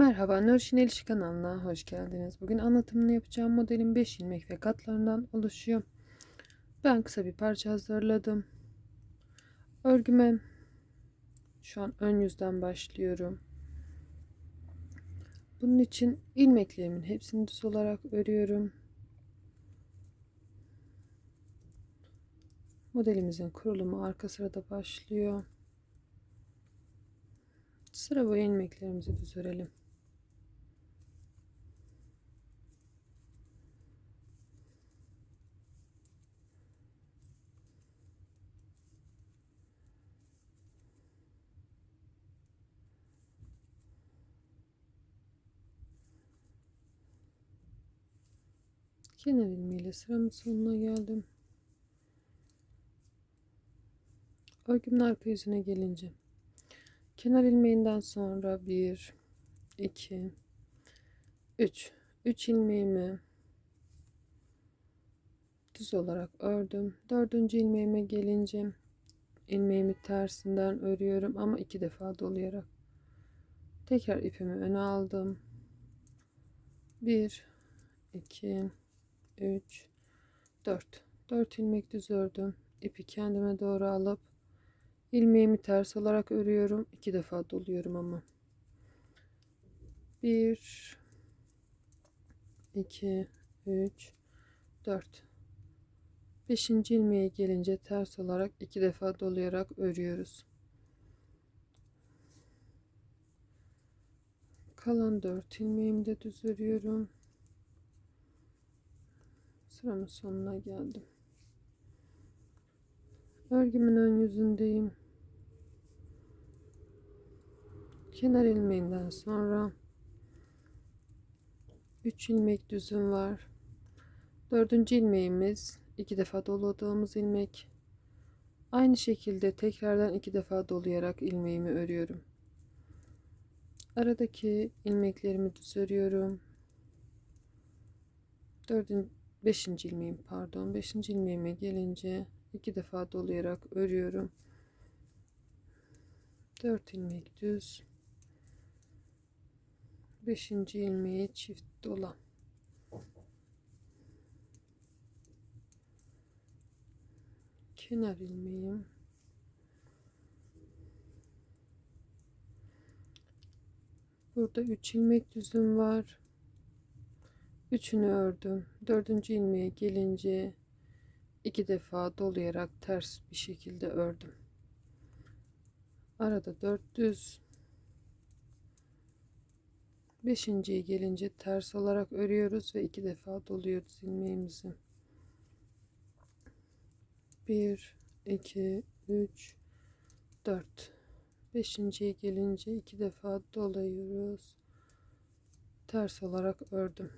Merhaba, Nurşin Elişi kanalına hoş geldiniz. Bugün anlatımını yapacağım modelin 5 ilmek ve katlarından oluşuyor. Ben kısa bir parça hazırladım. Örgüme şu an ön yüzden başlıyorum. Bunun için ilmeklerimin hepsini düz olarak örüyorum. Modelimizin kurulumu arka sırada başlıyor. Sıra boyu ilmeklerimizi düz örelim. Kenar ilmeğiyle sıramın sonuna geldim. Örgümün arka yüzüne gelince kenar ilmeğinden sonra 1 2 3 3 ilmeğimi düz olarak ördüm. Dördüncü ilmeğime gelince ilmeğimi tersinden örüyorum ama iki defa dolayarak. Tekrar ipimi öne aldım. 1 2 3 4 4 ilmek düz ördüm. İpi kendime doğru alıp ilmeğimi ters olarak örüyorum. iki defa doluyorum ama. 1 2 3 4 5. ilmeğe gelince ters olarak iki defa dolayarak örüyoruz. Kalan 4 ilmeğimi de düz örüyorum. Sıramın sonuna geldim. Örgümün ön yüzündeyim. Kenar ilmeğinden sonra 3 ilmek düzüm var. Dördüncü ilmeğimiz iki defa doladığımız ilmek. Aynı şekilde tekrardan iki defa dolayarak ilmeğimi örüyorum. Aradaki ilmeklerimi düz örüyorum. Dördüncü, beşinci ilmeğim pardon. Beşinci ilmeğime gelince iki defa dolayarak örüyorum. Dört ilmek düz. Beşinci ilmeği çift dola. Kenar ilmeğim. Burada 3 ilmek düzüm var. Üçünü ördüm. Dördüncü ilmeğe gelince iki defa dolayarak ters bir şekilde ördüm. Arada dört düz. Beşinciye gelince ters olarak örüyoruz ve iki defa doluyoruz ilmeğimizi. Bir, iki, üç, dört. Beşinciye gelince iki defa dolayıyoruz. Ters olarak ördüm.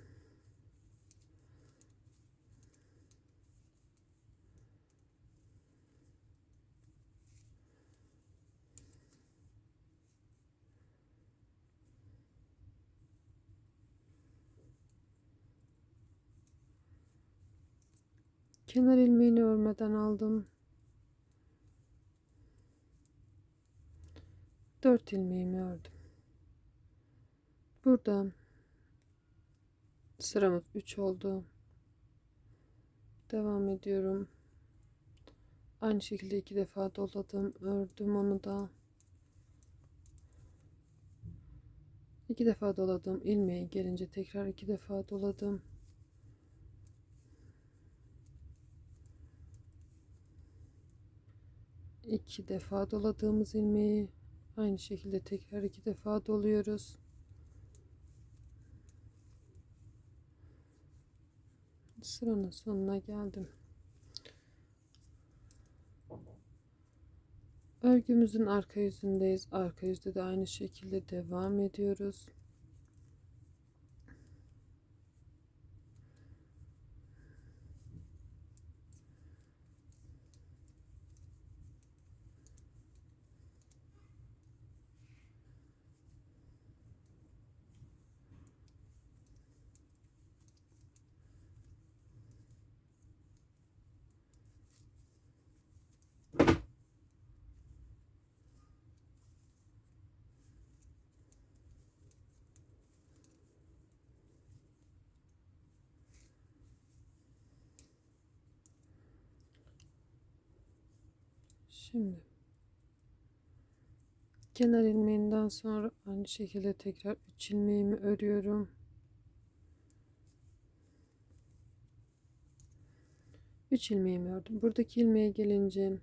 Kenar ilmeğini örmeden aldım. 4 ilmeğimi ördüm. Burada sıramız 3 oldu. Devam ediyorum. Aynı şekilde iki defa doladım, ördüm onu da. İki defa doladım. ilmeğe gelince tekrar iki defa doladım. İki defa doladığımız ilmeği aynı şekilde tekrar iki defa doluyoruz. Sıranın sonuna geldim. Örgümüzün arka yüzündeyiz. Arka yüzde de aynı şekilde devam ediyoruz. Şimdi kenar ilmeğinden sonra aynı şekilde tekrar 3 ilmeğimi örüyorum. Üç ilmeğimi ördüm. Buradaki ilmeğe gelince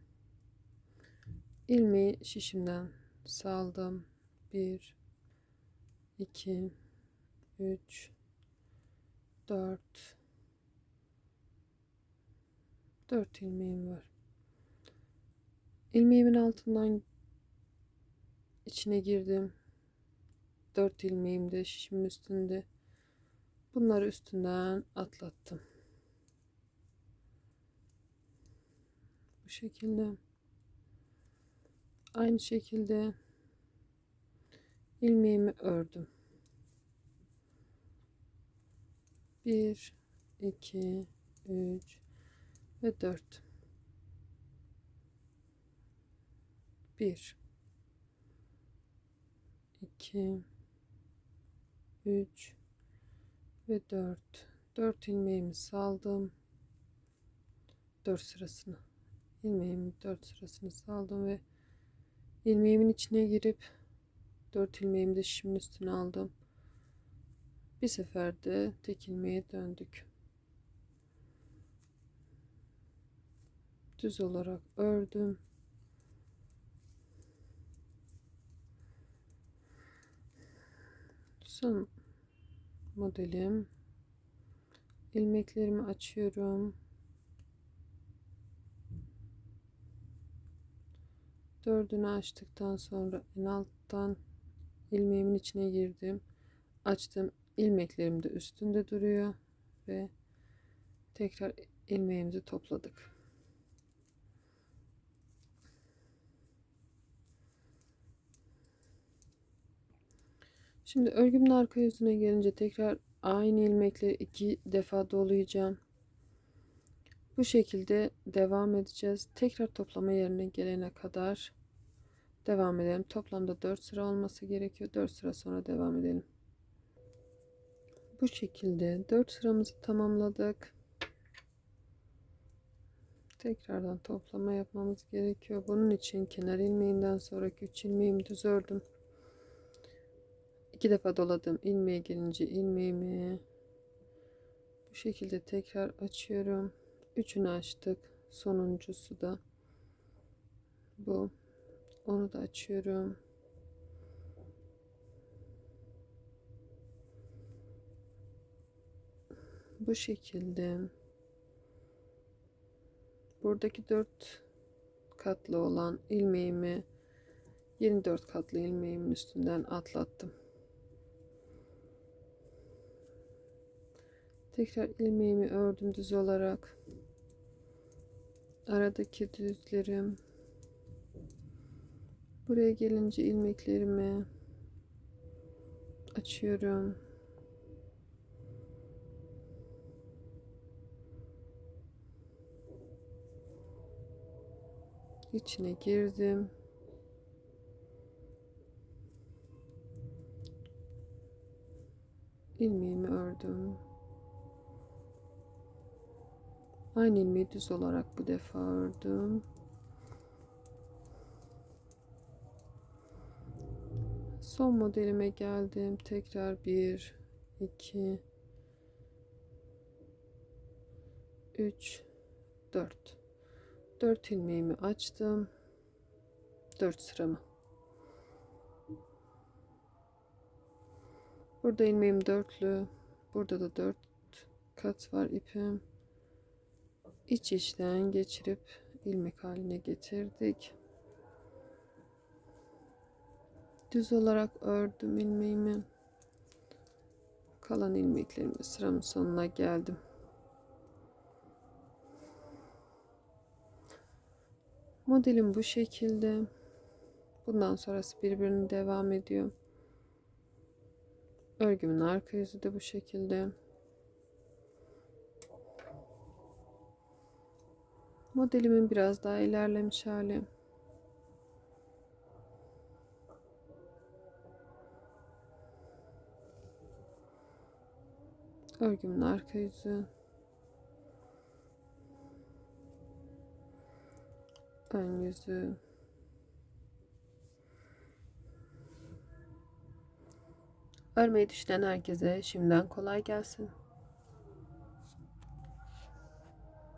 ilmeği şişimden saldım. 1 2 3 4 4 ilmeğim var. İlmeğimin altından içine girdim. 4 ilmeğim de şişimin üstünde. Bunları üstünden atlattım. Bu şekilde. Aynı şekilde ilmeğimi ördüm. 1 2 3 ve 4 1 2 3 ve 4 4 ilmeğimi saldım. 4 sırasını. İlmeğimin 4 sırasını saldım ve ilmeğimin içine girip 4 ilmeğimi de şişimin üstüne aldım. Bir seferde tek ilmeğe döndük. Düz olarak ördüm son modelim. İlmeklerimi açıyorum. Dördünü açtıktan sonra en alttan ilmeğimin içine girdim. Açtım ilmeklerim de üstünde duruyor ve tekrar ilmeğimizi topladık Şimdi örgümün arka yüzüne gelince tekrar aynı ilmekleri iki defa dolayacağım. Bu şekilde devam edeceğiz. Tekrar toplama yerine gelene kadar devam edelim. Toplamda 4 sıra olması gerekiyor. 4 sıra sonra devam edelim. Bu şekilde 4 sıramızı tamamladık. Tekrardan toplama yapmamız gerekiyor. Bunun için kenar ilmeğinden sonraki 3 ilmeğimi düz ördüm iki defa doladım. İlmeğe gelince ilmeğimi bu şekilde tekrar açıyorum. Üçünü açtık. Sonuncusu da bu. Onu da açıyorum. Bu şekilde. Buradaki dört katlı olan ilmeğimi 24 katlı ilmeğimin üstünden atlattım Tekrar ilmeğimi ördüm düz olarak. Aradaki düzlerim. Buraya gelince ilmeklerimi açıyorum. içine girdim. ilmeğimi ördüm. Aynı ilmeği düz olarak bu defa ördüm. Son modelime geldim. Tekrar 1 2 3 4 4 ilmeğimi açtım. 4 sıramı. Burada ilmeğim dörtlü. Burada da 4 kat var ipim iç içten geçirip ilmek haline getirdik. Düz olarak ördüm ilmeğimi. Kalan ilmeklerimle sıramın sonuna geldim. Modelim bu şekilde. Bundan sonrası birbirine devam ediyor. Örgümün arka yüzü de bu şekilde. Modelimin biraz daha ilerlemiş hali. Örgümün arka yüzü. ön yüzü. Örmeyi düşünen herkese şimdiden kolay gelsin.